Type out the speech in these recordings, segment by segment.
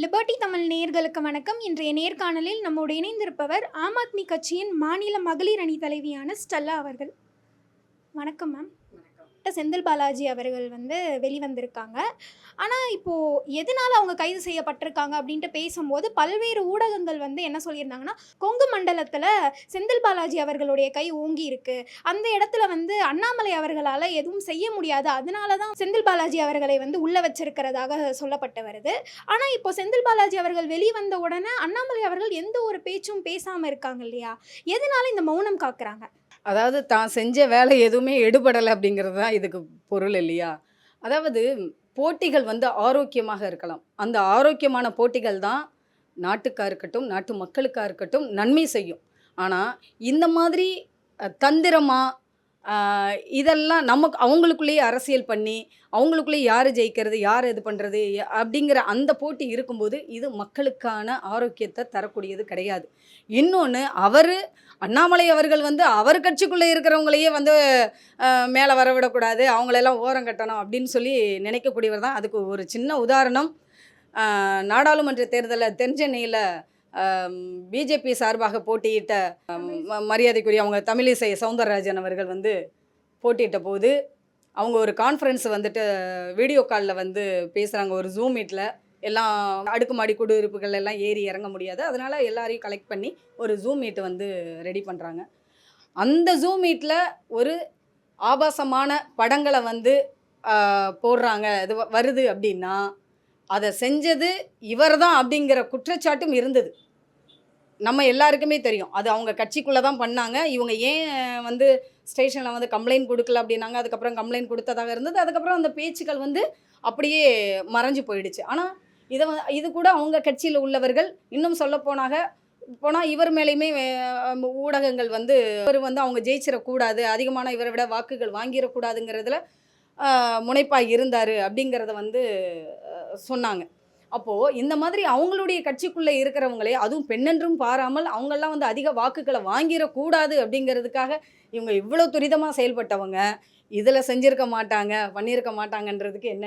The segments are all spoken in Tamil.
லிபர்டி தமிழ் நேயர்களுக்கு வணக்கம். இன்றைய நேர்காணலில் நம்மோடு இணைந்திருப்பவர் ஆம் ஆத்மி கட்சியின் மாநில மகளிர் அணி தலைவியான ஸ்டெல்லா அவர்கள். வணக்கம் மேம் செந்தில் பாலாஜி அவர்கள் வந்து வெளிவந்திருக்காங்க. ஆனால் இப்போது எதனால் அவங்க கைது செய்யப்பட்டிருக்காங்க அப்படின்ட்டு பேசும்போது பல்வேறு ஊடகங்கள் வந்து என்ன சொல்லியிருந்தாங்கன்னா கொங்கு மண்டலத்தில் செந்தில் பாலாஜி அவர்களுடைய கை ஓங்கி இருக்கு. அந்த இடத்துல வந்து அண்ணாமலை அவர்களால் எதுவும் செய்ய முடியாது. அதனால தான் செந்தில் பாலாஜி அவர்களை வந்து உள்ள வச்சிருக்கிறதாக சொல்லப்பட்டு வருது. ஆனால் இப்போ செந்தில் பாலாஜி அவர்கள் வெளிவந்த உடனே அண்ணாமலை அவர்கள் எந்த ஒரு பேச்சும் பேசாமல் இருக்காங்க இல்லையா? எதனால இந்த மௌனம் காக்குறாங்க? அதாவது தான் செஞ்ச வேலை எதுவுமே எடுபடலை அப்படிங்கிறது தான் இதுக்கு பொருள் இல்லையா? அதாவது போட்டிகள் வந்து ஆரோக்கியமாக இருக்கலாம். அந்த ஆரோக்கியமான போட்டிகள் தான் நாட்டுக்காக இருக்கட்டும் நாட்டு மக்களுக்காக இருக்கட்டும் நன்மை செய்யும். ஆனால் இந்த மாதிரி தந்திரமாக இதெல்லாம் நமக்கு அவங்களுக்குள்ளேயே அரசியல் பண்ணி அவங்களுக்குள்ளேயே யார் ஜெயிக்கிறது யார் இது பண்ணுறது அப்படிங்கிற அந்த போட்டி இருக்கும்போது இது மக்களுக்கான ஆரோக்கியத்தை தரக்கூடியது கிடையாது. இன்னொன்று அவர் அண்ணாமலை அவர்கள் வந்து அவர் கட்சிக்குள்ளே இருக்கிறவங்களையே வந்து மேலே வரவிடக்கூடாது அவங்களெல்லாம் ஓரம் கட்டணும் அப்படின்னு சொல்லி நினைக்கக்கூடியவர் தான். அதுக்கு ஒரு சின்ன உதாரணம். நாடாளுமன்ற தேர்தலில் தென்சென்னையில் பிஜேபி சார்பாக போட்டியிட்ட மரியாதைக்குரிய அவங்க தமிழிசை சவுந்தரராஜன் அவர்கள் வந்து போட்டியிட்ட போது அவங்க ஒரு கான்ஃபரன்ஸ் வந்துட்டு வீடியோ காலில் வந்து பேசுகிறாங்க ஒரு ஜூம் மீட்டில் எல்லாம் அடுக்குமாடி குடியிருப்புகள் எல்லாம் ஏறி இறங்க முடியாது. அதனால் எல்லாரையும் கலெக்ட் பண்ணி ஒரு ஜூம் மீட் வந்து ரெடி பண்ணுறாங்க அந்த ஜூம் மீட்டில் ஒரு ஆபாசமான படங்களை வந்து போடுறாங்க. இது வ- வருது அப்படின்னா அதை செஞ்சது இவர் தான் அப்படிங்கிற குற்றச்சாட்டும் இருந்தது. நம்ம எல்லாருக்குமே தெரியும். அது அவங்க கட்சிக்குள்ளே தான் பண்ணாங்க. இவங்க ஏன் வந்து ஸ்டேஷனில் வந்து கம்ப்ளைண்ட் கொடுக்கல அப்படின்னாங்க. அதுக்கப்புறம் கம்ப்ளைண்ட் கொடுத்ததாக இருந்தது. அதுக்கப்புறம் அந்த பேச்சுக்கள் வந்து அப்படியே மறைஞ்சு போயிடுச்சு. ஆனால் இதை வ- இது கூட அவங்க கட்சியில் உள்ளவர்கள் இன்னும் சொல்லப்போனாக போனால் இவர் மேலேயுமே ஊடகங்கள் வந்து இவர் வந்து அவங்க ஜெயிச்சிடக்கூடாது அதிகமான இவரை விட வாக்குகள் வாங்கிடக்கூடாதுங்கிறதுல முனைப்பாக இருந்தார் அப்படிங்கிறத வந்து சொன்னாங்க. அப்போது இந்த மாதிரி அவங்களுடைய கட்சிக்குள்ளே இருக்கிறவங்களே அதுவும் பெண்ணென்றும் பாராமல் அவங்கெல்லாம் வந்து அதிக வாக்குகளை வாங்கிடக்கூடாது அப்படிங்கிறதுக்காக இவங்க இவ்வளோ துரிதமாக செயல்பட்டவங்க. இதில் செஞ்சிருக்க மாட்டாங்க பண்ணியிருக்க மாட்டாங்கன்றதுக்கு என்ன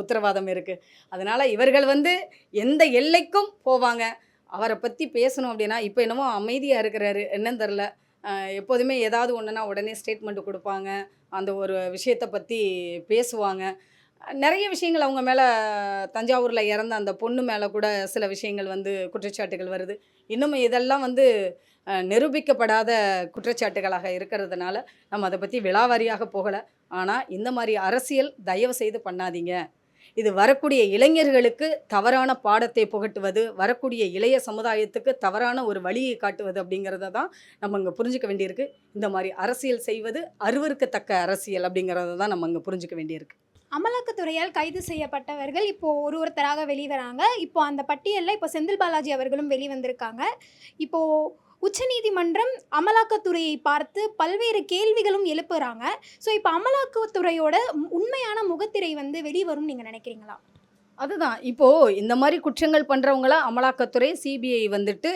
உத்தரவாதம் இருக்குது அதனால் இவர்கள் வந்து எந்த எல்லைக்கும் போவாங்க. அவரை பற்றி பேசணும் அப்படின்னா இப்போ என்னமோ அமைதியாக இருக்கிறாரு. என்னன்னு தெரில எப்போதுமே ஏதாவது ஒன்றுனா உடனே ஸ்டேட்மெண்ட் கொடுப்பாங்க. அந்த ஒரு விஷயத்தை பற்றி பேசுவாங்க. நிறைய விஷயங்கள் அவங்க மேலே தஞ்சாவூரில் இறந்த அந்த பொண்ணு மேலே கூட சில விஷயங்கள் வந்து குற்றச்சாட்டுகள் வருது. இன்னும் இதெல்லாம் வந்து நிரூபிக்கப்படாத குற்றச்சாட்டுகளாக இருக்கிறதுனால நம்ம அதை பற்றி விலாவாரியாக போகலை. ஆனால் இந்த மாதிரி அரசியல் தயவு செய்து பண்ணாதீங்க. இது வரக்கூடிய இளைஞர்களுக்கு தவறான பாடத்தை புகட்டுவது வரக்கூடிய இளைய சமுதாயத்துக்கு தவறான ஒரு வழியை காட்டுவது அப்படிங்கிறத தான் நம்ம இங்கே புரிஞ்சுக்க வேண்டியிருக்கு. இந்த மாதிரி அரசியல் செய்வது அருவருக்கத்தக்க அரசியல் அப்படிங்கிறத தான் நம்ம இங்கே புரிஞ்சுக்க வேண்டியிருக்கு. அமலாக்கத்துறையால் கைது செய்யப்பட்டவர்கள் இப்போ ஒரு ஒருத்தராக வெளிவராங்க. இப்போ அந்த பட்டியலில் இப்போ செந்தில் பாலாஜி அவர்களும் வெளிவந்திருக்காங்க. இப்போ உச்சநீதிமன்றம் அமலாக்கத்துறையை பார்த்து பல்வேறு கேள்விகளும் எழுப்புறாங்க. ஸோ இப்போ அமலாக்கத்துறையோட உண்மையான முகத்திரை வந்து வெளிவரும் நீங்கள் நினைக்கிறீங்களா? அதுதான். இப்போது இந்த மாதிரி குற்றங்கள் பண்ணுறவங்கள அமலாக்கத்துறை சிபிஐ வந்துட்டு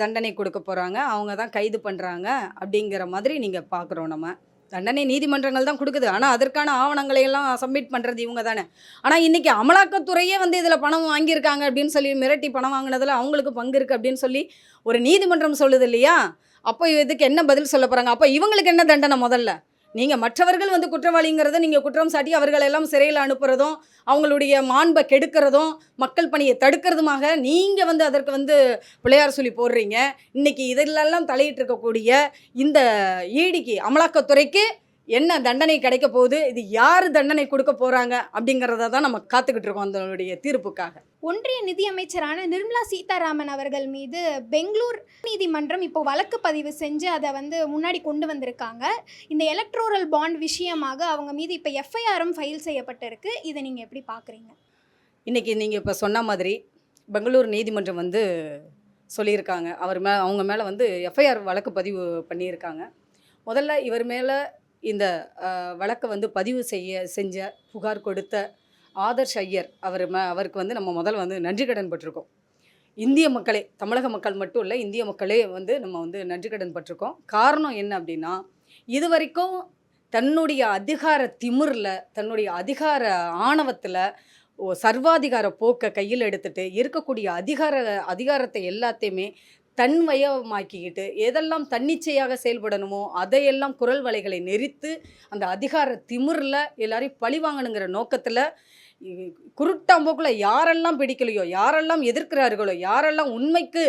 தண்டனை கொடுக்க போகிறாங்க அவங்க தான் கைது பண்ணுறாங்க அப்படிங்கிற மாதிரி நீங்கள் பார்க்குறோம் நம்ம. தண்டனை நீதிமன்றங்கள் தான் கொடுக்குது. ஆனால் அதற்கான ஆவணங்களை எல்லாம் சப்மிட் பண்ணுறது இவங்க தானே. ஆனால் இன்றைக்கி அமலாக்கத்துறையே வந்து இதில் பணம் வாங்கியிருக்காங்க அப்படின்னு சொல்லி மிரட்டி பணம் வாங்கினதில் அவங்களுக்கு பங்கு இருக்குது அப்படின்னு சொல்லி ஒரு நீதிமன்றம் சொல்லுது இல்லையா? அப்போ இதுக்கு என்ன பதில் சொல்ல போகிறாங்க அப்போ இவங்களுக்கு என்ன தண்டனை முதல்ல? நீங்கள் மற்றவர்கள் வந்து குற்றவாளிங்கிறத நீங்கள் குற்றம் சாட்டி அவர்கள் எல்லாம் சிறையில் அனுப்புகிறதும் அவங்களுடைய மாண்பை கெடுக்கிறதும் மக்கள் பணியை தடுக்கிறதுமாக நீங்கள் வந்து அதற்கு வந்து பிள்ளையார் சொல்லி போடுறீங்க. இன்னைக்கு இதிலெல்லாம் தலையிட்டு இருக்கக்கூடிய இந்த ஈடிக்கு அமலாக்கத்துறைக்கு என்ன தண்டனை கிடைக்க போகுது? இது யார் தண்டனை கொடுக்க போகிறாங்க அப்படிங்கிறத தான் நம்ம காத்துக்கிட்டு இருக்கோம் அதனுடைய தீர்ப்புக்காக. ஒன்றிய நிதியமைச்சரான நிர்மலா சீதாராமன் அவர்கள் மீது பெங்களூர் நீதிமன்றம் இப்போ வழக்கு பதிவு செஞ்சு அதை வந்து முன்னாடி கொண்டு வந்திருக்காங்க. இந்த எலக்ட்ரோரல் பாண்ட் விஷயமாக அவங்க மீது இப்போ எஃப்ஐஆரும் ஃபைல் செய்யப்பட்டிருக்கு. இதை நீங்கள் எப்படி பார்க்குறீங்க? இன்றைக்கி நீங்கள் இப்போ சொன்ன மாதிரி பெங்களூர் நீதிமன்றம் வந்து சொல்லியிருக்காங்க. அவர் மே அவங்க மேலே வந்து எஃப்ஐஆர் வழக்கு பதிவு பண்ணியிருக்காங்க. முதல்ல இவர் மேலே இந்த வழக்கை வந்து பதிவு செய்ய செஞ்ச புகார் கொடுத்த ஆதர்ஷ் ஐயர் அவர் ம அவருக்கு வந்து நம்ம முதல்ல வந்து நன்றி கடன் பட்டிருக்கோம். இந்திய மக்களே தமிழக மக்கள் மட்டும் இல்லை இந்திய மக்களே வந்து நம்ம வந்து நன்றி கடன் பட்டிருக்கோம். காரணம் என்ன அப்படின்னா இது வரைக்கும் தன்னுடைய அதிகார திமிரில் தன்னுடைய அதிகார ஆணவத்தில் சர்வாதிகார போக்கை கையில் எடுத்துகிட்டு இருக்கக்கூடிய அதிகார அதிகாரத்தை எல்லாத்தையுமே தன்வயமாக்கிக்கிட்டு எதெல்லாம் தன்னிச்சையாக செயல்படணுமோ அதையெல்லாம் குரல் வலைகளை நெரித்து அந்த அதிகார திமிரில் எல்லாரையும் பழி வாங்கணுங்கிற நோக்கத்தில் குருட்டாம்போக்கில் யாரெல்லாம் பிடிக்கலையோ யாரெல்லாம் எதிர்க்கிறார்களோ யாரெல்லாம் உண்மைக்கு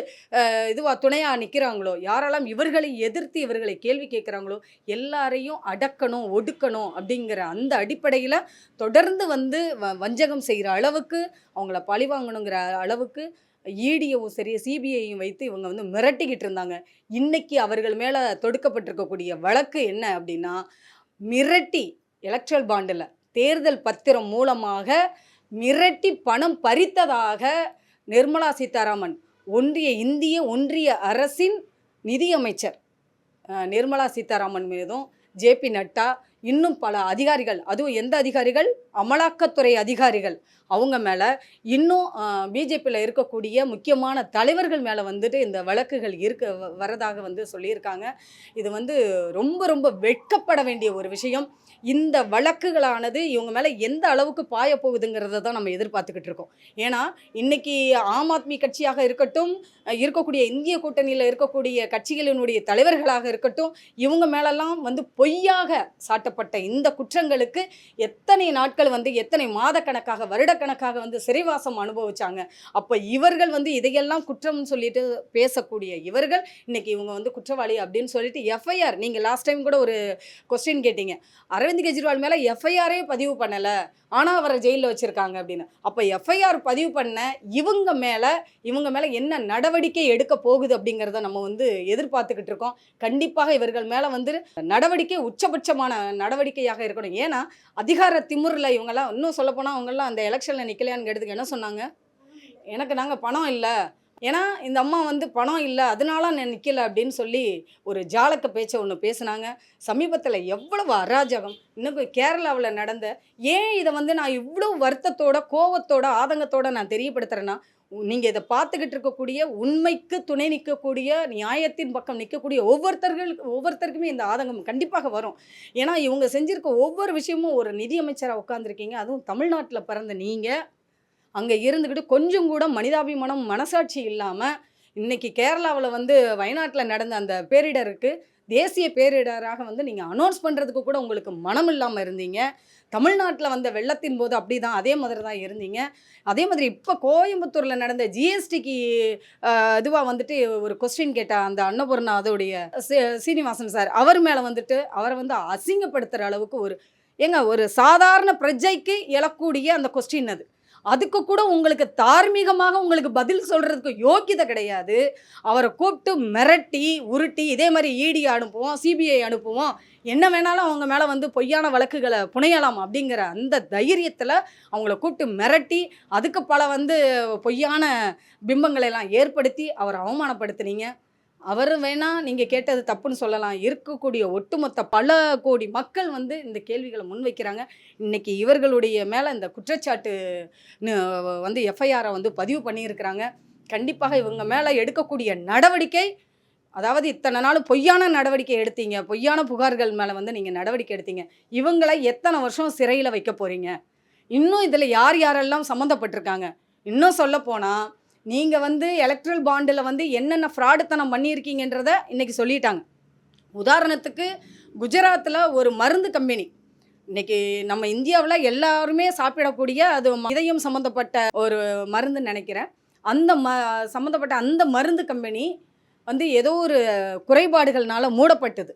இதுவாக துணையாக நிற்கிறாங்களோ யாரெல்லாம் இவர்களை எதிர்த்து இவர்களை கேள்வி கேட்குறாங்களோ எல்லாரையும் அடக்கணும் ஒடுக்கணும் அப்படிங்கிற அந்த அடிப்படையில் தொடர்ந்து வந்து வஞ்சகம் செய்கிற அளவுக்கு அவங்கள பழி வாங்கணுங்கிற அளவுக்கு ஈடியவும் சரி சிபிஐயும் வைத்து இவங்க வந்து மிரட்டிக்கிட்டு இருந்தாங்க. இன்னைக்கு அவர்கள் மேலே தொடுக்கப்பட்டிருக்கக்கூடிய வழக்கு என்ன அப்படின்னா மிரட்டி எலக்ட்ரல் பாண்டில் தேர்தல் பத்திரம் மூலமாக மிரட்டி பணம் பறித்ததாக நிர்மலா சீதாராமன் ஒன்றிய இந்திய ஒன்றிய அரசின் நிதியமைச்சர் நிர்மலா சீதாராமன் மீதும் ஜேபி நட்டா இன்னும் பல அதிகாரிகள் அதுவும் எந்த அதிகாரிகள்? அமலாக்கத்துறை அதிகாரிகள். அவங்க மேலே இன்னும் பிஜேபியில் இருக்கக்கூடிய முக்கியமான தலைவர்கள் மேலே வந்துட்டு இந்த வழக்குகள் இருக்க வ- வரதாக வந்து சொல்லியிருக்காங்க. இது வந்து ரொம்ப ரொம்ப வெட்கப்பட வேண்டிய ஒரு விஷயம். இந்த வழக்குகளானது இவங்க மேலே எந்த அளவுக்கு பாய போகுதுங்கிறத தான் நம்ம எதிர்பார்த்துக்கிட்டு இருக்கோம். ஏன்னா இன்னைக்கு ஆம் ஆத்மி கட்சியாக இருக்கட்டும் இருக்கக்கூடிய இந்திய கூட்டணியில் இருக்கக்கூடிய கட்சிகளினுடைய தலைவர்களாக இருக்கட்டும் இவங்க மேலெல்லாம் வந்து பொய்யாக சாட்டப்பட்ட இந்த குற்றங்களுக்கு எத்தனை நாட்கள் வந்து எத்தனை மாதக்கணக்காக வருடக்கணக்காக வந்து சிறைவாசம் அனுபவிச்சாங்க. அப்போ இவர்கள் வந்து இதையெல்லாம் குற்றம்னு சொல்லிட்டு பேசக்கூடிய இவர்கள் இன்னைக்கு இவங்க வந்து குற்றவாளி அப்படின்னு சொல்லிட்டு எஃப்ஐஆர் நீங்கள் லாஸ்ட் டைம் கூட ஒரு கொஸ்டின் கேட்டீங்க. அரவிந்த் கெஜ்ரிவால் மேலே எஃப்ஐஆரே பதிவு பண்ணலை. ஆனால் அவரை ஜெயிலில் வச்சுருக்காங்க அப்படின்னு. அப்போ எஃப்ஐஆர் பதிவு பண்ண இவங்க மேலே இவங்க மேலே என்ன நடவடிக்கை எடுக்க போகுது அப்படிங்கிறத நம்ம வந்து எதிர்பார்த்துக்கிட்டு இருக்கோம். கண்டிப்பாக இவர்கள் மேலே வந்து நடவடிக்கை உச்சபட்சமான நடவடிக்கையாக இருக்கணும். ஏன்னா அதிகார திமுறில் இவங்கெல்லாம் இன்னும் சொல்லப்போனால் அவங்கெல்லாம் அந்த எலெக்ஷனில் நிற்கலையான்னு எடுத்துக்க என்ன சொன்னாங்க? எனக்கு நாங்கள் பணம் இல்லை. ஏன்னா இந்த அம்மா வந்து பணம் இல்லை அதனால நான் நிற்கல அப்படின்னு சொல்லி ஒரு ஜாலக்க பேச்சை ஒன்று பேசுனாங்க. சமீபத்தில் எவ்வளவு அராஜகம். இன்னும் கேரளாவில் நடந்த ஏன் இதை வந்து நான் இவ்வளோ வருத்தத்தோட கோவத்தோட ஆதங்கத்தோட நான் தெரியப்படுத்துகிறேன்னா நீங்கள் இதை பார்த்துக்கிட்டு இருக்கக்கூடிய உண்மைக்கு துணை நிற்கக்கூடிய நியாயத்தின் பக்கம் நிற்கக்கூடிய ஒவ்வொருத்தர்கள் ஒவ்வொருத்தருக்குமே இந்த ஆதங்கம் கண்டிப்பாக வரும். ஏன்னா இவங்க செஞ்சிருக்க ஒவ்வொரு விஷயமும் ஒரு நிதியமைச்சராக உட்காந்துருக்கீங்க அதுவும் தமிழ்நாட்டில் பிறந்த நீங்கள் அங்கே இருந்துக்கிட்டு கொஞ்சம் கூட மனிதாபிமானம் மனசாட்சி இல்லாமல் இன்றைக்கி கேரளாவில் வந்து வயநாட்டில் நடந்த அந்த பேரிடருக்கு தேசிய பேரிடராக வந்து நீங்கள் அனௌன்ஸ் பண்ணுறதுக்கு கூட உங்களுக்கு மனம் இல்லாமல் இருந்தீங்க. தமிழ்நாட்டில் வந்த வெள்ளத்தின் போது அப்படி தான் அதே மாதிரி தான் இருந்தீங்க. அதே மாதிரி இப்போ கோயம்புத்தூரில் நடந்த ஜிஎஸ்டிக்கு இதுவாக வந்துட்டு ஒரு கொஸ்டின் கேட்ட அந்த அன்னபூர்ணா அதோடைய சீ- சீனிவாசன் சார் அவர் மேலே வந்துட்டு அவரை வந்து அசிங்கப்படுத்துகிற அளவுக்கு ஒரு ஏங்க ஒரு சாதாரண பிரஜைக்கு எழக்கூடிய அந்த கொஸ்டின் அது. அதுக்கு கூட உங்களுக்கு தார்மீகமாக உங்களுக்கு பதில் சொல்கிறதுக்கு யோக்கியதை கிடையாது. அவரை கூப்பிட்டு மிரட்டி உருட்டி இதே மாதிரி இடி அனுப்புவோம் சிபிஐ அனுப்புவோம். என்ன வேணாலும் அவங்க மேலே வந்து பொய்யான வழக்குகளை புனையலாம் அப்படிங்கிற அந்த தைரியத்தில் அவங்கள கூப்பிட்டு மிரட்டி அதுக்கு பல வந்து பொய்யான பிம்பங்களை எல்லாம் ஏற்படுத்தி அவரை அவமானப்படுத்துனீங்க. அவர் வேணால் நீங்கள் கேட்டது தப்புன்னு சொல்லலாம். இருக்கக்கூடிய ஒட்டுமொத்த பல கோடி மக்கள் வந்து இந்த கேள்விகளை முன்வைக்கிறாங்க. இன்னைக்கு இவர்களுடைய மேலே இந்த குற்றச்சாட்டு வந்து எஃப்ஐஆரை வந்து பதிவு பண்ணியிருக்கிறாங்க. கண்டிப்பாக இவங்க மேலே எடுக்கக்கூடிய நடவடிக்கை அதாவது இத்தனை நாள் பொய்யான நடவடிக்கை எடுத்தீங்க. பொய்யான புகார்கள் மேலே வந்து நீங்கள் நடவடிக்கை எடுத்தீங்க. இவங்களை எத்தனை வருஷம் சிறையில் வைக்க போகிறீங்க இன்னும் இதில் யார் யாரெல்லாம் சம்மந்தப்பட்டிருக்காங்க? இன்னும் சொல்ல போனால் நீங்கள் வந்து எலக்ட்ரல் பாண்டில் வந்து என்னென்ன ஃப்ராடுத்தனம் பண்ணியிருக்கீங்கன்றத இன்றைக்கி சொல்லிட்டாங்க. உதாரணத்துக்கு குஜராத்தில் ஒரு மருந்து கம்பெனி. இன்றைக்கி நம்ம இந்தியாவில் எல்லாருமே சாப்பிடக்கூடிய அது இதயம் சம்மந்தப்பட்ட ஒரு மருந்துன்னு நினைக்கிறேன். அந்த ம சம்மந்தப்பட்ட அந்த மருந்து கம்பெனி வந்து ஏதோ ஒரு குறைபாடுகள்னால மூடப்பட்டது.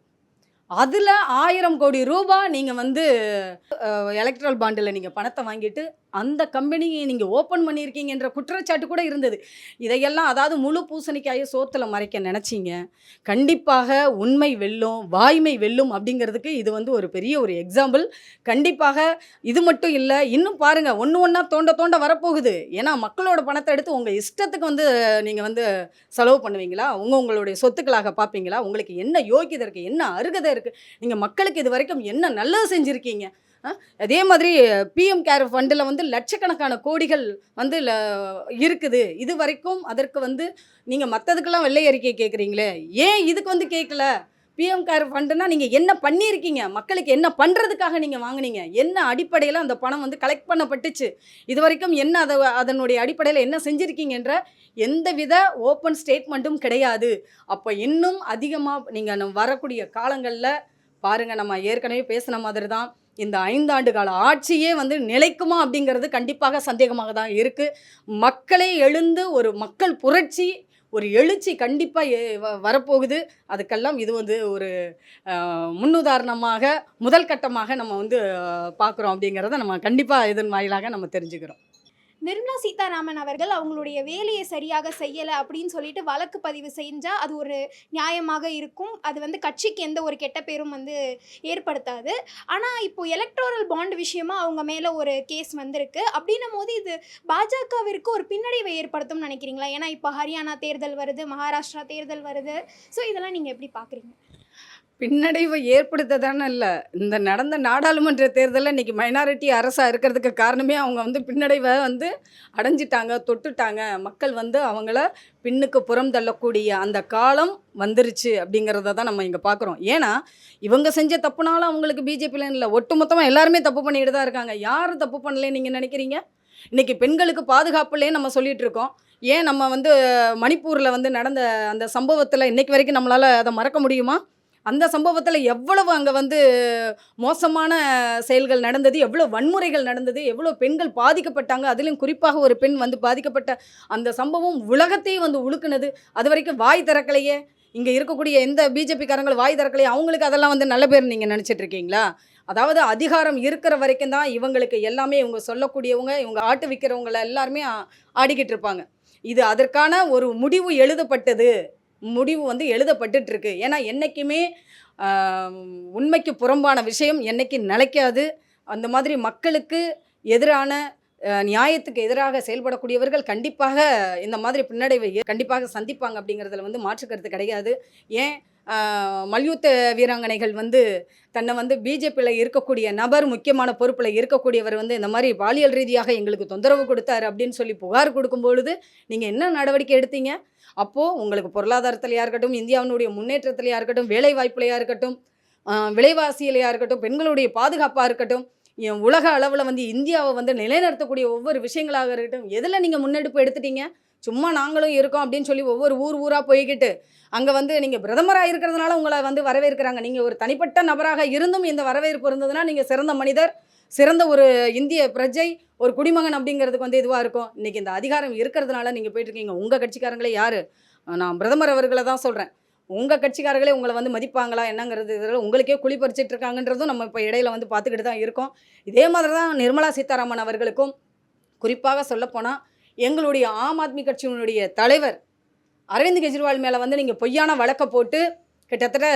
அதில் ஆயிரம் கோடி ரூபாய் நீங்கள் வந்து எலக்ட்ரல் பாண்டில் நீங்கள் பணத்தை வாங்கிட்டு அந்த கம்பெனியை நீங்கள் ஓப்பன் பண்ணியிருக்கீங்கன்ற குற்றச்சாட்டு கூட இருந்தது. இதையெல்லாம் அதாவது முழு பூசணிக்காயை சோத்தில் மறைக்க நினச்சிங்க. கண்டிப்பாக உண்மை வெல்லும் வாய்மை வெல்லும் அப்படிங்கிறதுக்கு இது வந்து ஒரு பெரிய ஒரு எக்ஸாம்பிள் கண்டிப்பாக இது மட்டும் இல்லை இன்னும் பாருங்கள் ஒன்று ஒன்றா தோண்ட தோண்ட வரப்போகுது. ஏன்னா மக்களோட பணத்தை எடுத்து உங்கள் இஷ்டத்துக்கு வந்து நீங்கள் வந்து செலவு பண்ணுவீங்களா? உங்கள் உங்களுடைய சொத்துக்களாக பார்ப்பீங்களா? உங்களுக்கு என்ன யோகியதற்கு என்ன அருகதை இருக்குது நீங்கள் மக்களுக்கு இது வரைக்கும் என்ன நல்லது செஞ்சுருக்கீங்க? அதே மாதிரி பிஎம் கேர் ஃபண்டில் வந்து லட்சக்கணக்கான கோடிகள் வந்து இருக்குது. இது வரைக்கும் அதற்கு வந்து நீங்கள் மற்றதுக்கெல்லாம் வெள்ளை அறிக்கை கேட்குறீங்களே ஏன் இதுக்கு வந்து கேட்கல பிஎம் கேர் ஃபண்டுனா நீங்கள் என்ன பண்ணியிருக்கீங்க? மக்களுக்கு என்ன பண்ணுறதுக்காக நீங்கள் வாங்குனீங்க? என்ன அடிப்படையில் அந்த பணம் வந்து கலெக்ட் பண்ணப்பட்டுச்சு? இது வரைக்கும் என்ன அதை அதனுடைய அடிப்படையில் என்ன செஞ்சுருக்கீங்கன்ற எந்தவித ஓப்பன் ஸ்டேட்மெண்ட்டும் கிடையாது. அப்போ இன்னும் அதிகமாக நீங்கள் வரக்கூடிய காலங்களில் பாருங்கள் நம்ம ஏற்கனவே பேசின மாதிரி தான் இந்த ஐந்தாண்டு கால ஆட்சியே வந்து நிலைக்குமா அப்படிங்கிறது கண்டிப்பாக சந்தேகமாக தான் இருக்குது மக்களே எழுந்து ஒரு மக்கள் புரட்சி ஒரு எழுச்சி கண்டிப்பாக வரப்போகுது. அதுக்கெல்லாம் இது வந்து ஒரு முன்னுதாரணமாக முதல் கட்டமாக நம்ம வந்து பார்க்குறோம் அப்படிங்கிறத நம்ம கண்டிப்பாக இதன் வாயிலாக நம்ம தெரிஞ்சுக்கிறோம். நிர்மலா சீதாராமன் அவர்கள் அவங்களுடைய வேலையை சரியாக செய்யலை அப்படின்னு சொல்லிட்டு வழக்கு பதிவு செஞ்சால் அது ஒரு நியாயமாக இருக்கும். அது வந்து கட்சிக்கு எந்த ஒரு கெட்ட பேரும் வந்து ஏற்படுத்தாது. ஆனால் இப்போ எலக்ட்ரோரல் பாண்ட் விஷயமா அவங்க மேலே ஒரு கேஸ் வந்திருக்கு. அப்படின்னும் போது இது பாஜகவிற்கு ஒரு பின்னடைவை ஏற்படுத்தும்னு நினைக்கிறீங்களா? ஏன்னா இப்போ ஹரியானா தேர்தல் வருது மகாராஷ்டிரா தேர்தல் வருது. ஸோ இதெல்லாம் நீங்கள் எப்படி பார்க்குறீங்க பின்னடைவை ஏற்படுத்ததானே இல்லை. இந்த நடந்த நாடாளுமன்ற தேர்தலில் இன்றைக்கி மைனாரிட்டி அரசாக இருக்கிறதுக்கு காரணமே அவங்க வந்து பின்னடைவை வந்து அடைஞ்சிட்டாங்க தொட்டுட்டாங்க. மக்கள் வந்து அவங்கள பின்னுக்கு புறம் தள்ளக்கூடிய அந்த காலம் வந்துருச்சு அப்படிங்கிறத தான் நம்ம இங்கே பார்க்குறோம் ஏன்னா இவங்க செஞ்ச தப்புனாலும் அவங்களுக்கு பிஜேபியில் இல்லை. ஒட்டுமொத்தமாக எல்லாருமே தப்பு பண்ணிக்கிட்டு தான் இருக்காங்க. யார் தப்பு பண்ணலே நீங்கள் நினைக்கிறீங்க? இன்னைக்கு பெண்களுக்கு பாதுகாப்புலே நம்ம சொல்லிகிட்ருக்கோம் இருக்கோம். ஏன் நம்ம வந்து மணிப்பூரில் வந்து நடந்த அந்த சம்பவத்தில் இன்றைக்கு வரைக்கும் நம்மளால் அதை மறக்க முடியுமா? அந்த சம்பவத்தில் எவ்வளவு அங்கே வந்து மோசமான செயல்கள் நடந்தது எவ்வளோ வன்முறைகள் நடந்தது எவ்வளோ பெண்கள் பாதிக்கப்பட்டாங்க அதுலேயும் குறிப்பாக ஒரு பெண் வந்து பாதிக்கப்பட்ட அந்த சம்பவம் உலகத்தையும் வந்து உழுக்குனது. அது வரைக்கும் வாய் திறக்கலையே. இங்கே இருக்கக்கூடிய எந்த பிஜேபிக்காரங்களும் வாய் திறக்கலையே. அவங்களுக்கு அதெல்லாம் வந்து நல்ல பேர் நீங்கள் நினச்சிட்டு இருக்கீங்களா? அதாவது அதிகாரம் இருக்கிற வரைக்கும் தான் இவங்களுக்கு எல்லாமே இவங்க சொல்லக்கூடியவங்க இவங்க ஆட்டு விற்கிறவங்கள எல்லாருமே ஆடிக்கிட்டு இருப்பாங்க. இது அதற்கான ஒரு முடிவு எழுதப்பட்டது. முடிவு வந்து எழுதப்பட்டுட்டு இருக்கு ஏன்னா என்றைக்குமே உண்மைக்கு புறம்பான விஷயம் என்னைக்கு நிலைக்காது. அந்த மாதிரி மக்களுக்கு எதிரான நியாயத்துக்கு எதிராக செயல்படக்கூடியவர்கள் கண்டிப்பாக இந்த மாதிரி பின்னடைவை கண்டிப்பாக சந்திப்பாங்க அப்படிங்கிறதுல வந்து மாற்று கருத்து கிடையாது. ஏன்? மல்யுத்த வீராங்கனைகள் வந்து தன்னை வந்து பிஜேபியில் இருக்கக்கூடிய நபர் முக்கியமான பொறுப்பில் இருக்கக்கூடியவர் வந்து இந்த மாதிரி பாலியல் ரீதியாக எங்களுக்கு தொந்தரவு கொடுத்தாரு அப்படின்னு சொல்லி புகார் கொடுக்கும் பொழுது நீங்கள் என்ன நடவடிக்கை எடுத்தீங்க? அப்போது உங்களுக்கு பொருளாதாரத்திலையாக இருக்கட்டும் இந்தியாவினுடைய முன்னேற்றத்திலையாக இருக்கட்டும் வேலை வாய்ப்புலையாக இருக்கட்டும் விலைவாசியிலையாக இருக்கட்டும் பெண்களுடைய பாதுகாப்பாக இருக்கட்டும் உலக அளவில் வந்து இந்தியாவை வந்து நிலைநிறுத்தக்கூடிய ஒவ்வொரு விஷயங்களாக இருக்கட்டும் எதில் நீங்கள் முன்னெடுப்பு எடுத்துட்டீங்க? சும்மா நாங்களும் இருக்கோம் அப்படின்னு சொல்லி ஒவ்வொரு ஊர் ஊராக போய்கிட்டு அங்கே வந்து நீங்கள் பிரதமராக இருக்கிறதுனால உங்களை வந்து வரவேற்கிறாங்க. நீங்கள் ஒரு தனிப்பட்ட நபராக இருந்தும் இந்த வரவேற்பு இருந்ததுன்னா நீங்கள் சிறந்த மனிதர் சிறந்த ஒரு இந்திய பிரஜை ஒரு குடிமகன் அப்படிங்கிறதுக்கு வந்து இதுவாக இருக்கும். இன்றைக்கி இந்த அதிகாரம் இருக்கிறதுனால நீங்கள் போயிட்டுருக்கீங்க. உங்கள் கட்சிக்காரங்களே யார்? நான் பிரதமர் அவர்களை தான் சொல்கிறேன் உங்கள் கட்சிக்காரர்களே உங்களை வந்து மதிப்பாங்களா? என்னங்கிறது இதில் உங்களுக்கே குழி பறிச்சிட்டு இருக்காங்கன்றதும் நம்ம இப்போ இடையில வந்து பார்த்துக்கிட்டு தான் இருக்கோம். இதே மாதிரி தான் நிர்மலா சீதாராமன் அவர்களுக்கும் குறிப்பாக சொல்லப்போனால் எங்களுடைய ஆம் ஆத்மி கட்சியினுடைய தலைவர் அரவிந்த் கெஜ்ரிவால் மேலே வந்து நீங்கள் பொய்யான வழக்கை போட்டு கிட்டத்தட்ட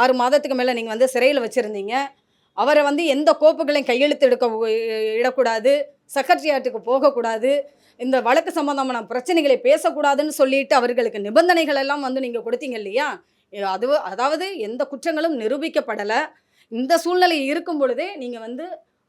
ஆறு மாதத்துக்கு மேலே நீங்கள் வந்து சிறையில் வச்சுருந்தீங்க. அவரை வந்து எந்த கோப்புகளையும் கையெழுத்து எடுக்க இடக்கூடாது. செக்ரட்டரியாட்டுக்கு போகக்கூடாது. இந்த வழக்கு சம்பந்தமான பிரச்சனைகளை பேசக்கூடாதுன்னு சொல்லிட்டு அவர்களுக்கு நிபந்தனைகள் எல்லாம் வந்து நீங்கள் கொடுத்தீங்க இல்லையா? அது அதாவது எந்த குற்றங்களும் நிரூபிக்கப்படலை. இந்த சூழ்நிலை இருக்கும் பொழுதே நீங்கள் வந்து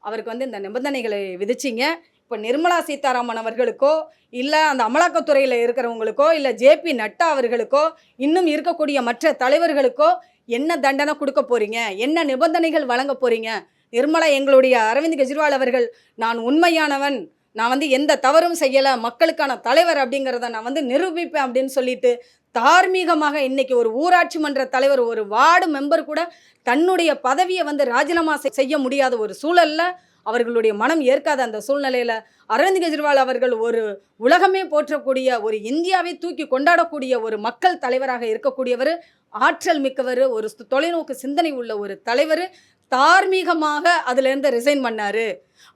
அவருக்கு வந்து இந்த நிபந்தனைகளை விதிச்சிங்க. இப்போ நிர்மலா சீதாராமன் அவர்களுக்கோ இல்லை அந்த அமலாக்கத்துறையில் இருக்கிறவங்களுக்கோ இல்லை ஜேபி நட்டா அவர்களுக்கோ இன்னும் இருக்கக்கூடிய மற்ற தலைவர்களுக்கோ என்ன தண்டனை கொடுக்க போறீங்க? என்ன நிபந்தனைகள் வழங்க போறீங்க? நிர்மலா எங்களுடைய அரவிந்த் கெஜ்ரிவால் அவர்கள் நான் உண்மையானவன் நான் வந்து எந்த தவறும் செய்யலை மக்களுக்கான தலைவர் அப்படிங்கிறத நான் வந்து நிரூபிப்பேன் அப்படின்னு சொல்லிட்டு தார்மீகமாக இன்னைக்கு ஒரு ஊராட்சி மன்ற தலைவர் ஒரு வார்டு மெம்பர் கூட தன்னுடைய பதவியை வந்து ராஜினாமா செய்- செய்ய முடியாத ஒரு சூழலில் அவர்களுடைய மனம் ஏற்காத அந்த சூழ்நிலையில் அரவிந்த் கெஜ்ரிவால் அவர்கள் ஒரு உலகமே போற்றக்கூடிய ஒரு இந்தியாவை தூக்கி கொண்டாடக்கூடிய ஒரு மக்கள் தலைவராக இருக்கக்கூடியவர் ஆற்றல் மிக்கவர் ஒரு தொலைநோக்கு சிந்தனை உள்ள ஒரு தலைவர் தார்மீகமாக அதுலேருந்து ரிசைன் பண்ணார்.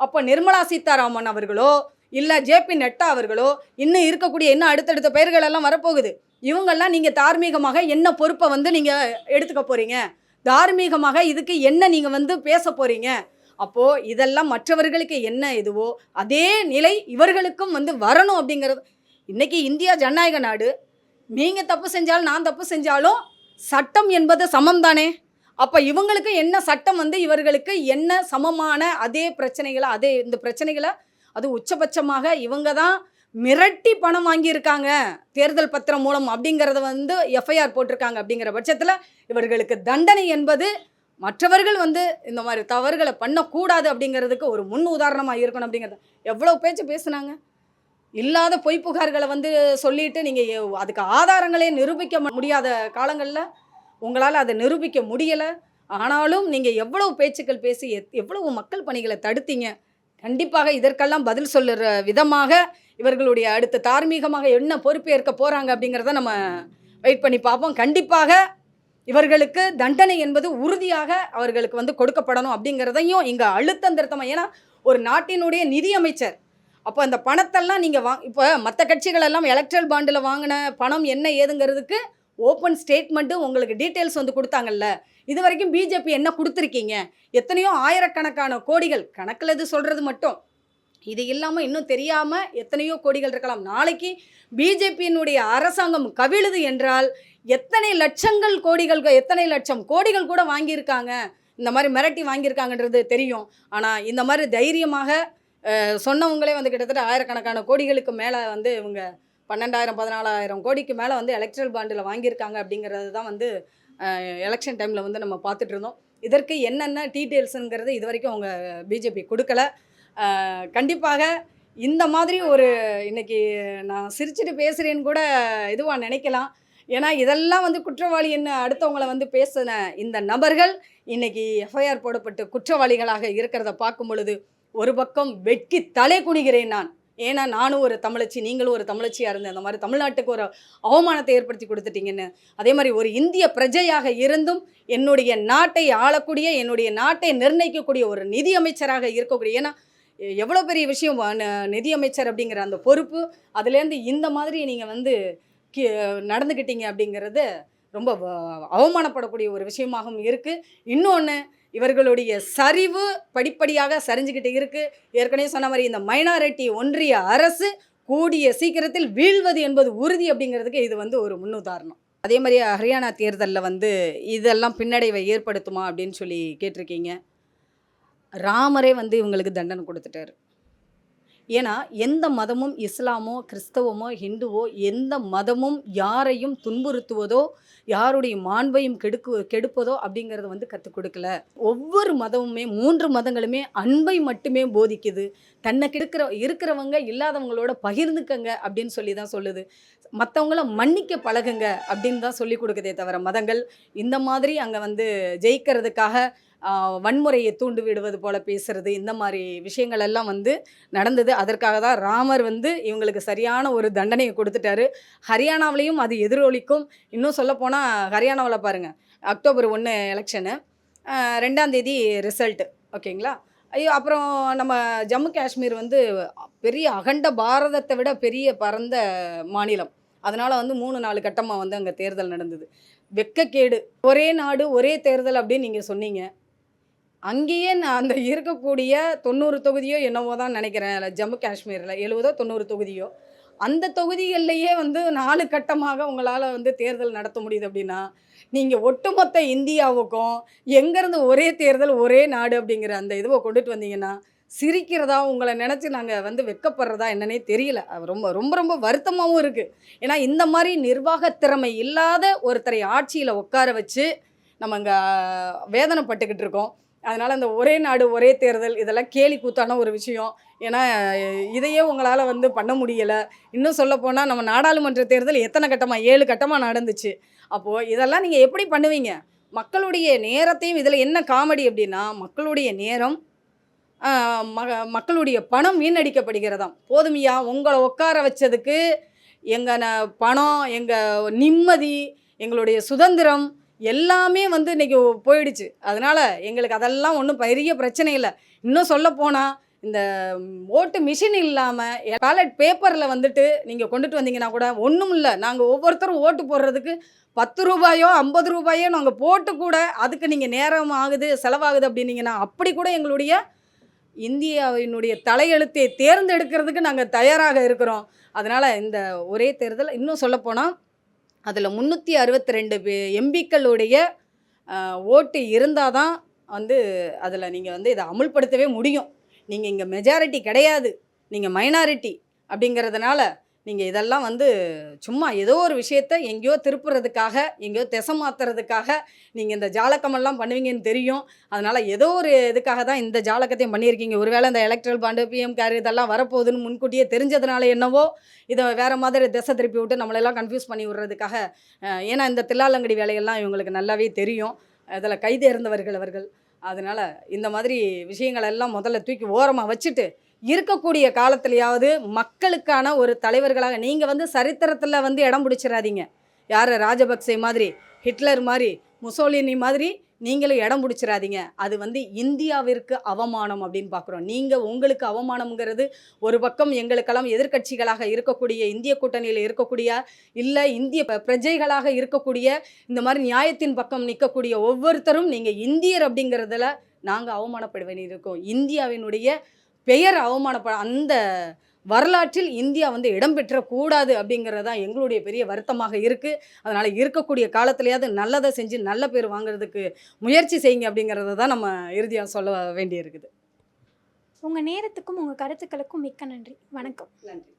அப்போ நிர்மலா சீதாராமன் அவர்களோ இல்லை ஜேபி நட்டா அவர்களோ இன்னும் இருக்கக்கூடிய இன்னும் அடுத்தடுத்த பெயர்கள் எல்லாம் வரப்போகுது. இவங்கெல்லாம் நீங்கள் தார்மீகமாக என்ன பொறுப்பை வந்து நீங்கள் எடுத்துக்க போகிறீங்க தார்மீகமாக இதுக்கு என்ன நீங்கள் வந்து பேச போகிறீங்க அப்போது இதெல்லாம் மற்றவர்களுக்கு என்ன இதுவோ அதே நிலை இவர்களுக்கும் வந்து வரணும் அப்படிங்கிறது. இன்றைக்கி இந்தியா ஜனநாயக நாடு நீங்கள் தப்பு செஞ்சாலும் நான் தப்பு செஞ்சாலும் சட்டம் என்பது சமம் தானே அப்போ இவங்களுக்கு என்ன சட்டம் வந்து இவர்களுக்கு என்ன சமமான அதே பிரச்சனைகளை அதே இந்த பிரச்சனைகளை அது உச்சபட்சமாக இவங்க தான் மிரட்டி பணம் வாங்கியிருக்காங்க தேர்தல் பத்திரம் மூலம் அப்படிங்கிறத வந்து எஃப்ஐஆர் போட்டிருக்காங்க அப்படிங்கிற பட்சத்தில் இவர்களுக்கு தண்டனை என்பது மற்றவர்கள் வந்து இந்த மாதிரி தவறுகளை பண்ணக்கூடாது அப்படிங்கிறதுக்கு ஒரு முன் உதாரணமாக இருக்கணும் அப்படிங்கிறது. எவ்வளோ பேச்சு பேசுனாங்க? இல்லாத பொய் புகார்களை வந்து சொல்லிட்டு நீங்கள் அதுக்கு ஆதாரங்களே நிரூபிக்க முடியாத காலங்களில் உங்களால் அதை நிரூபிக்க முடியலை. ஆனாலும் நீங்கள் எவ்வளவு பேச்சுக்கள் பேசி எத்- எவ்வளவு மக்கள் பணிகளை தடுத்தீங்க? கண்டிப்பாக இதற்கெல்லாம் பதில் சொல்லுற விதமாக இவர்களுடைய அடுத்த தார்மீகமாக என்ன பொறுப்பேற்க போகிறாங்க அப்படிங்கிறத நம்ம வெயிட் பண்ணி பார்ப்போம். கண்டிப்பாக இவர்களுக்கு தண்டனை என்பது உறுதியாக அவர்களுக்கு வந்து கொடுக்கப்படணும் அப்படிங்கிறதையும் இங்கே அழுத்தம் திருத்தமாக ஏன்னா ஒரு நாட்டினுடைய நிதியமைச்சர். அப்போ அந்த பணத்தெல்லாம் நீங்கள் வா இப்போ மற்ற கட்சிகள் எல்லாம் எலக்ட்ரல் பாண்டில் வாங்கின பணம் என்ன ஏதுங்கிறதுக்கு ஓப்பன் ஸ்டேட்மெண்ட்டு உங்களுக்கு டீட்டெயில்ஸ் வந்து கொடுத்தாங்கல்ல. இது வரைக்கும் பிஜேபி என்ன கொடுத்துருக்கீங்க? எத்தனையோ ஆயிரக்கணக்கான கோடிகள் கணக்கில் இது சொல்கிறது மட்டும். இது இல்லாமல் இன்னும் தெரியாமல் எத்தனையோ கோடிகள் இருக்கலாம். நாளைக்கு பிஜேபியினுடைய அரசாங்கம் கவிழுது என்றால் எத்தனை லட்சங்கள் கோடிகள் எத்தனை லட்சம் கோடிகள் கூட வாங்கியிருக்காங்க. இந்த மாதிரி மிரட்டி வாங்கியிருக்காங்கன்றது தெரியும். ஆனால் இந்த மாதிரி தைரியமாக சொன்னவங்களே வந்து கிட்டத்தட்ட ஆயிரக்கணக்கான கோடிகளுக்கு மேலே வந்து இவங்க பன்னெண்டாயிரம் பதினாலாயிரம் கோடிக்கு மேலே வந்து எலக்ட்ரல் பாண்டில் வாங்கியிருக்காங்க அப்படிங்கிறது தான் வந்து எலெக்ஷன் டைமில் வந்து நம்ம பார்த்துட்டு இருந்தோம். இதற்கு என்னென்ன டீட்டெயில்ஸுங்கிறது இது வரைக்கும் அவங்க பிஜேபி கொடுக்கல. கண்டிப்பாக இந்த மாதிரி ஒரு இன்றைக்கி நான் சிரிச்சுட்டு பேசுகிறேன்னு கூட இதுவாக நினைக்கலாம். ஏன்னா இதெல்லாம் வந்து குற்றவாளி என்ன அடுத்தவங்களை வந்து பேசின இந்த நபர்கள் இன்னைக்கு எஃப்ஐஆர் போடப்பட்டு குற்றவாளிகளாக இருக்கிறத பார்க்கும் பொழுது ஒரு பக்கம் வெட்கி தலை குனிகிறேன் நான். ஏன்னா நானும் ஒரு தமிழச்சி நீங்களும் ஒரு தமிழச்சியாக இருந்தேன் அந்த மாதிரி தமிழ்நாட்டுக்கு ஒரு அவமானத்தை ஏற்படுத்தி கொடுத்துட்டீங்கன்னு. அதே மாதிரி ஒரு இந்திய பிரஜையாக இருந்தும் என்னுடைய நாட்டை ஆளக்கூடிய என்னுடைய நாட்டை நிர்ணயிக்கக்கூடிய ஒரு நிதி அமைச்சராக இருக்கக்கூடிய ஏன்னா எவ்வளோ பெரிய விஷயம் நிதியமைச்சர் அப்படிங்கிற அந்த பொறுப்பு அதுலேருந்து இந்த மாதிரி நீங்கள் வந்து நடந்துக்கிட்டீங்க அப்படிங்கிறது ரொம்ப அவமானப்படக்கூடிய ஒரு விஷயமாகவும் இருக்குது இன்னொன்று இவர்களுடைய சரிவு படிப்படியாக சரிஞ்சுக்கிட்டு இருக்குது ஏற்கனவே சொன்ன மாதிரி இந்த மைனாரிட்டி ஒன்றிய அரசு கூடிய சீக்கிரத்தில் வீழ்வது என்பது உறுதி அப்படிங்கிறதுக்கு இது வந்து ஒரு முன்னுதாரணம். அதே மாதிரி ஹரியானா தேர்தலில் வந்து இதெல்லாம் பின்னடைவை ஏற்படுத்துமா அப்படின்னு சொல்லி கேட்டிருக்கீங்க. ராமரே வந்து இவங்களுக்கு தண்டனை கொடுத்துட்டாரு. ஏன்னா எந்த மதமும் இஸ்லாமோ கிறிஸ்தவமோ ஹிந்துவோ எந்த மதமும் யாரையும் துன்புறுத்துவதோ யாருடைய மாண்பையும் கெடுக்கு கெடுப்பதோ அப்படிங்கிறத வந்து கற்றுக் கொடுக்கல. ஒவ்வொரு மதமுமே மூன்று மதங்களுமே அன்பை மட்டுமே போதிக்குது. தன்னை கெடுக்கிற இருக்கிறவங்க இல்லாதவங்களோட பகிர்ந்துக்கங்க அப்படின்னு சொல்லி தான் சொல்லுது. மற்றவங்கள மன்னிக்க பழகுங்க அப்படின்னு தான் சொல்லி கொடுக்குதே தவிர மதங்கள் இந்த மாதிரி அங்கே வந்து ஜெயிக்கிறதுக்காக வன்முறையை தூண்டு விடுவது போல பேசுறது இந்த மாதிரி விஷயங்கள் எல்லாம் வந்து நடந்தது. அதற்காக தான் ராமர் வந்து இவங்களுக்கு சரியான ஒரு தண்டனையை கொடுத்துட்டாரு. ஹரியானாவிலையும் அது எதிரொலிக்கும். இன்னும் சொல்லப்போனால் ஹரியானாவில் பாருங்கள் அக்டோபர் ஒன்று எலெக்ஷனு ரெண்டாம் தேதி ரிசல்ட்டு ஓகேங்களா? ஐயோ அப்புறம் நம்ம ஜம்மு காஷ்மீர் வந்து பெரிய அகண்ட பாரதத்தை விட பெரிய பரந்த மாநிலம். அதனால் வந்து மூணு நாலு கட்டமாக வந்து அங்கே தேர்தல் நடந்தது. வெக்கக்கேடு. ஒரே நாடு ஒரே தேர்தல் அப்படின்னு நீங்கள் சொன்னீங்க. அங்கேயே நான் அந்த இருக்கக்கூடிய தொண்ணூறு தொகுதியோ என்னவோ தான் நினைக்கிறேன். ஜம்மு காஷ்மீரில் எழுபதோ தொண்ணூறு தொகுதியோ. அந்த தொகுதிகள்லையே வந்து நாலு கட்டமாக உங்களால் வந்து தேர்தல் நடத்த முடியுது அப்படின்னா நீங்கள் ஒட்டுமொத்த இந்தியாவுக்கும் எங்கேருந்து ஒரே தேர்தல் ஒரே நாடு அப்படிங்கிற அந்த இதுவை கொண்டுட்டு வந்தீங்கன்னா சிரிக்கிறதா உங்களை நினச்சி நாங்கள் வந்து வெக்கப்படுறதா என்னன்னே தெரியல. ரொம்ப ரொம்ப ரொம்ப வருத்தமாகவும் இருக்குது ஏன்னா இந்த மாதிரி நிர்வாகத்திறமை இல்லாத ஒருத்தரை ஆட்சியில் உட்கார வச்சு நம்ம இங்கே வேதனைப்பட்டுக்கிட்டு இருக்கோம். அதனால் அந்த ஒரே நாடு ஒரே தேர்தல் இதெல்லாம் கேலி கூத்தான ஒரு விஷயம். ஏன்னா இதையே உங்களால் வந்து பண்ண முடியலை. இன்னும் சொல்லப்போனால் நம்ம நாடாளுமன்ற தேர்தல் எத்தனை கட்டமாக ஏழு கட்டமாக நடந்துச்சு. அப்போது இதெல்லாம் நீங்கள் எப்படி பண்ணுவீங்க? மக்களுடைய நேரத்தையும் இதில் என்ன காமெடி அப்படின்னா மக்களுடைய நேரம் மக மக்களுடைய பணம் வீணடிக்கப்படுகிறதாம். போதுமையா? உங்களை உட்கார வச்சதுக்கு எங்கள் பணம் எங்கள் நிம்மதி எங்களுடைய சுதந்திரம் எல்லாமே வந்து இன்னைக்கு போயிடுச்சு. அதனால் எங்களுக்கு அதெல்லாம் ஒன்றும் பெரிய பிரச்சனை இல்லை. இன்னும் சொல்ல போனால் இந்த ஓட்டு மிஷின் இல்லாமல் பேலட் பேப்பரில் வந்துட்டு நீங்கள் கொண்டுட்டு வந்தீங்கன்னா கூட ஒன்றும் இல்லை. நாங்கள் ஒவ்வொருத்தரும் ஓட்டு போடுறதுக்கு பத்து ரூபாயோ ஐம்பது ரூபாயோ நாங்கள் போட்டு கூட அதுக்கு நீங்கள் நேரம் ஆகுது செலவாகுது அப்படின்னீங்கன்னா அப்படி கூட எங்களுடைய இந்தியாவினுடைய தலையெழுத்தை தேர்ந்தெடுக்கிறதுக்கு நாங்கள் தயாராக இருக்கிறோம். அதனால் இந்த ஒரே தேர்தல். இன்னும் சொல்லப்போனால் அதில் முந்நூற்றி அறுபத்தி ரெண்டு எம்பிக்களுடைய ஓட்டு இருந்தால் தான் வந்து அதில் நீங்கள் வந்து இதை அமுல்படுத்தவே முடியும். நீங்கள் இங்கே மெஜாரிட்டி கிடையாது. நீங்கள் மைனாரிட்டி அப்படிங்கிறதுனால நீங்கள் இதெல்லாம் வந்து சும்மா ஏதோ ஒரு விஷயத்த எங்கேயோ திருப்புறதுக்காக எங்கேயோ திசை மாற்றுறதுக்காக நீங்கள் இந்த ஜாலக்கமெல்லாம் பண்ணுவீங்கன்னு தெரியும். அதனால் ஏதோ ஒரு இதுக்காக தான் இந்த ஜாலகத்தையும் பண்ணியிருக்கீங்க. ஒருவேளை இந்த எலக்ட்ரல் பாண்டு பிஎம் கேர் இதெல்லாம் வரப்போகுதுன்னு முன்கூட்டியே தெரிஞ்சதுனால என்னவோ இதை வேறு மாதிரி திசை திருப்பி விட்டு நம்மளெல்லாம் கன்ஃபியூஸ் பண்ணி விடுறதுக்காக ஏன்னா இந்த தில்லாலங்கடி வேலையெல்லாம் இவங்களுக்கு நல்லாவே தெரியும். அதில் கைது இருந்தவர்கள் அவர்கள். அதனால் இந்த மாதிரி விஷயங்களெல்லாம் முதல்ல தூக்கி ஓரமாக வச்சுட்டு இருக்கக்கூடிய காலத்திலேயாவது மக்களுக்கான ஒரு தலைவர்களாக நீங்கள் வந்து சரித்திரத்தில் வந்து இடம் பிடிச்சிடாதீங்க யார்? ராஜபக்சே மாதிரி ஹிட்லர் மாதிரி முசோலினி மாதிரி நீங்களும் இடம் பிடிச்சிடாதீங்க அது வந்து இந்தியாவிற்கு அவமானம் அப்படின்னு பார்க்குறோம். நீங்கள் உங்களுக்கு அவமானம்ங்கிறது ஒரு பக்கம் எங்களுக்கெல்லாம் எதிர்க்கட்சிகளாக இருக்கக்கூடிய இந்திய கூட்டணியில் இருக்கக்கூடிய இல்லை இந்திய ப- பிரஜைகளாக இருக்கக்கூடிய இந்த மாதிரி நியாயத்தின் பக்கம் நிற்கக்கூடிய ஒவ்வொருத்தரும் நீங்கள் இந்தியர் அப்படிங்கிறதுல நாங்கள் அவமானப்பட வேண்டியிருக்கோம் இந்தியாவினுடைய பெயர் அவமானப்பட அந்த வரலாற்றில் இந்தியா வந்து இடம்பெற்றக்கூடாது அப்படிங்கிறது தான் எங்களுடைய பெரிய வருத்தமாக இருக்குது அதனால் இருக்கக்கூடிய காலத்துலையாவது நல்லதை செஞ்சு நல்ல பேர் வாங்குறதுக்கு முயற்சி செய்யுங்க அப்படிங்கிறத தான் நம்ம இறுதியாக சொல்ல வேண்டியிருக்குது. உங்கள் நேரத்துக்கும் உங்கள் கருத்துக்களுக்கும் மிக்க நன்றி. வணக்கம். நன்றி.